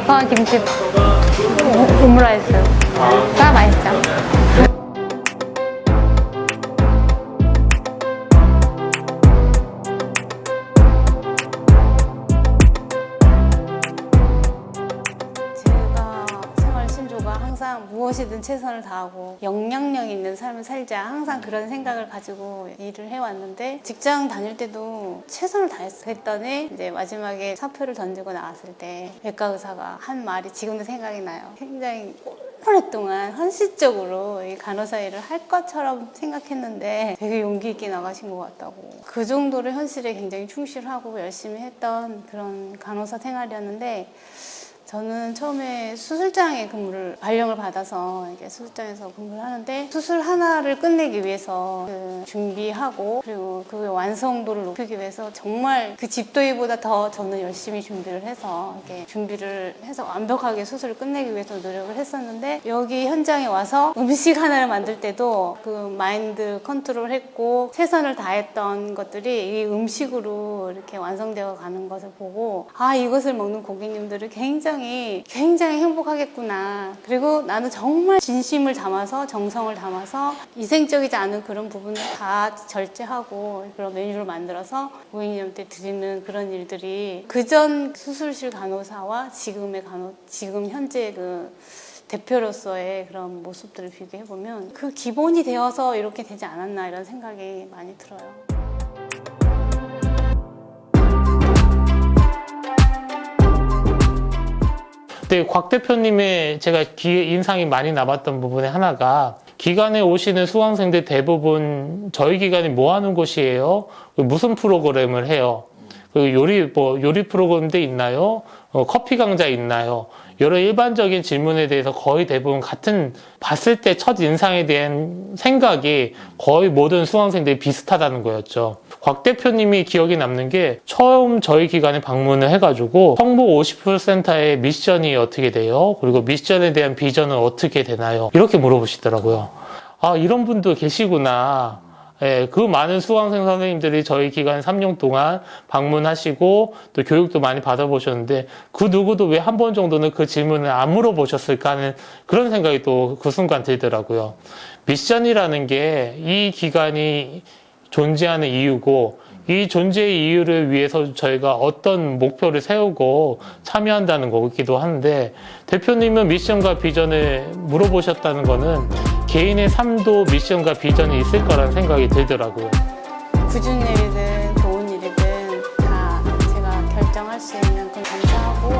베이컨 김치 오- 오므라이스가 맛있죠. 항상 무엇이든 최선을 다하고 영향력 있는 삶을 살자 항상 그런 생각을 가지고 일을 해왔는데 직장 다닐 때도 최선을 다했더니 이제 마지막에 사표를 던지고 나왔을 때 외과 의사가 한 말이 지금도 생각이 나요. 굉장히 오랫동안 헌신적으로 이 간호사 일을 할 것처럼 생각했는데 되게 용기 있게 나가신 것 같다고. 그 정도로 현실에 굉장히 충실하고 열심히 했던 그런 간호사 생활이었는데 저는 처음에 수술장에 근무를 발령을 받아서 이게 수술장에서 근무를 하는데 수술 하나를 끝내기 위해서 그 준비하고 그리고 그 완성도를 높이기 위해서 정말 그 집도의보다 더 저는 열심히 준비를 해서 이렇게 준비를 해서 완벽하게 수술을 끝내기 위해서 노력을 했었는데 여기 현장에 와서 음식 하나를 만들 때도 그 마인드 컨트롤 했고 최선을 다했던 것들이 이 음식으로 이렇게 완성되어 가는 것을 보고 아 이것을 먹는 고객님들은 굉장히 굉장히 행복하겠구나 그리고 나는 정말 진심을 담아서 정성을 담아서 이생적이지 않은 그런 부분을 다 절제하고 그런 메뉴를 만들어서 고객님한테 드리는 그런 일들이 그전 수술실 간호사와 지금의 간호 지금 현재 그 대표로서의 그런 모습들을 비교해 보면 그 기본이 되어서 이렇게 되지 않았나 이런 생각이 많이 들어요. 근데 곽 대표님의 제가 귀에 인상이 많이 남았던 부분의 하나가 기관에 오시는 수강생들 대부분 저희 기관이 뭐 하는 곳이에요? 무슨 프로그램을 해요? 그 요리 뭐 요리 프로그램도 있나요? 어, 커피 강좌 있나요? 여러 일반적인 질문에 대해서 거의 대부분 같은 봤을 때 첫 인상에 대한 생각이 거의 모든 수강생들이 비슷하다는 거였죠. 곽 대표님이 기억에 남는 게 처음 저희 기관에 방문을 해가지고 성보 50% 센터의 미션이 어떻게 돼요? 그리고 미션에 대한 비전은 어떻게 되나요? 이렇게 물어보시더라고요. 아 이런 분도 계시구나. 예, 그 많은 수강생 선생님들이 저희 기관 3년 동안 방문하시고 또 교육도 많이 받아보셨는데 그 누구도 왜 한 번 정도는 그 질문을 안 물어보셨을까 하는 그런 생각이 또 그 순간 들더라고요. 미션이라는 게 이 기관이 존재하는 이유고 이 존재의 이유를 위해서 저희가 어떤 목표를 세우고 참여한다는 거기도 한데 대표님은 미션과 비전을 물어보셨다는 거는 개인의 삶도 미션과 비전이 있을 거라는 생각이 들더라고요. 굳은 일이든 좋은 일이든 다 제가 결정할 수 있는 그 감사하고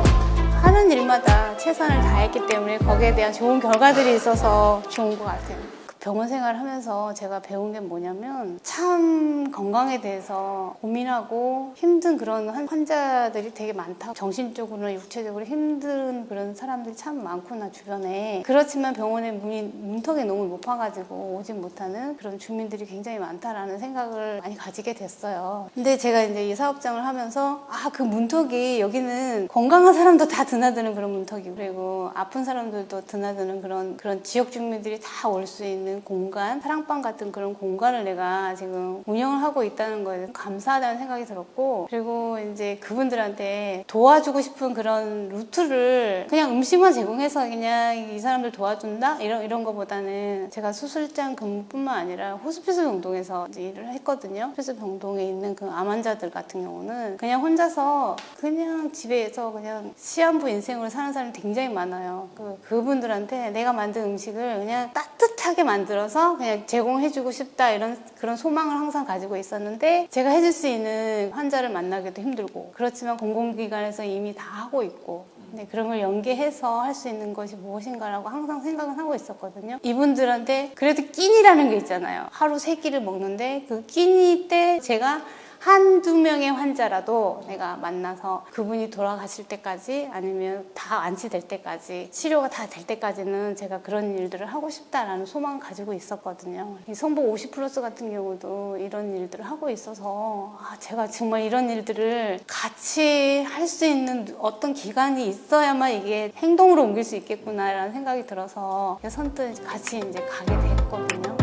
하는 일마다 최선을 다했기 때문에 거기에 대한 좋은 결과들이 있어서 좋은 것 같아요. 그 병원 생활 하면서 제가 배운 게 뭐냐면 참 건강에 대해서 고민하고 힘든 그런 환- 환자들이 되게 많다. 정신적으로나 육체적으로 힘든 그런 사람들이 참 많구나 주변에. 그렇지만 병원의 문이 문턱이 너무 높아가지고 오지 못하는 그런 주민들이 굉장히 많다라는 생각을 많이 가지게 됐어요. 근데 제가 이제 이 사업장을 하면서 아 그 문턱이 여기는 건강한 사람도 다 드나드는 그런 문턱이고 그리고 아픈 사람들도 드나드는 그런 그런 지역 주민들이 다 올 수 있는 공간, 사랑방 같은 그런 공간을 내가 지금 운영을 하고 있다는 거에 감사하다는 생각이 들었고 그리고 이제 그분들한테 도와주고 싶은 그런 루트를 그냥 음식만 제공해서 그냥 이 사람들 도와준다 이런 이런 거보다는 제가 수술장 근무뿐만 아니라 호스피스 병동에서 일을 했거든요. 호스피스 병동에 있는 그 암 환자들 같은 경우는 그냥 혼자서 그냥 집에서 그냥 시한부 인생으로 사는 사람이 굉장히 많아요. 그 그분들한테 내가 만든 음식을 그냥 따뜻하게 만 들어서 그냥 제공해주고 싶다 이런 그런 소망을 항상 가지고 있었는데 제가 해줄 수 있는 환자를 만나기도 힘들고 그렇지만 공공기관에서 이미 다 하고 있고 네, 그런 걸 연계해서 할 수 있는 것이 무엇인가라고 항상 생각은 하고 있었거든요. 이분들한테 그래도 끼니라는 게 있잖아요. 하루 세 끼를 먹는데 그 끼니 때 제가 한두 명의 환자라도 내가 만나서 그분이 돌아가실 때까지 아니면 다 안치될 때까지 치료가 다 될 때까지는 제가 그런 일들을 하고 싶다라는 소망을 가지고 있었거든요. 이 성복 50 플러스 같은 경우도 이런 일들을 하고 있어서 아, 제가 정말 이런 일들을 같이 할 수 있는 어떤 기간이 있어야만 이게 행동으로 옮길 수 있겠구나라는 생각이 들어서 선뜻 같이 이제 가게 되고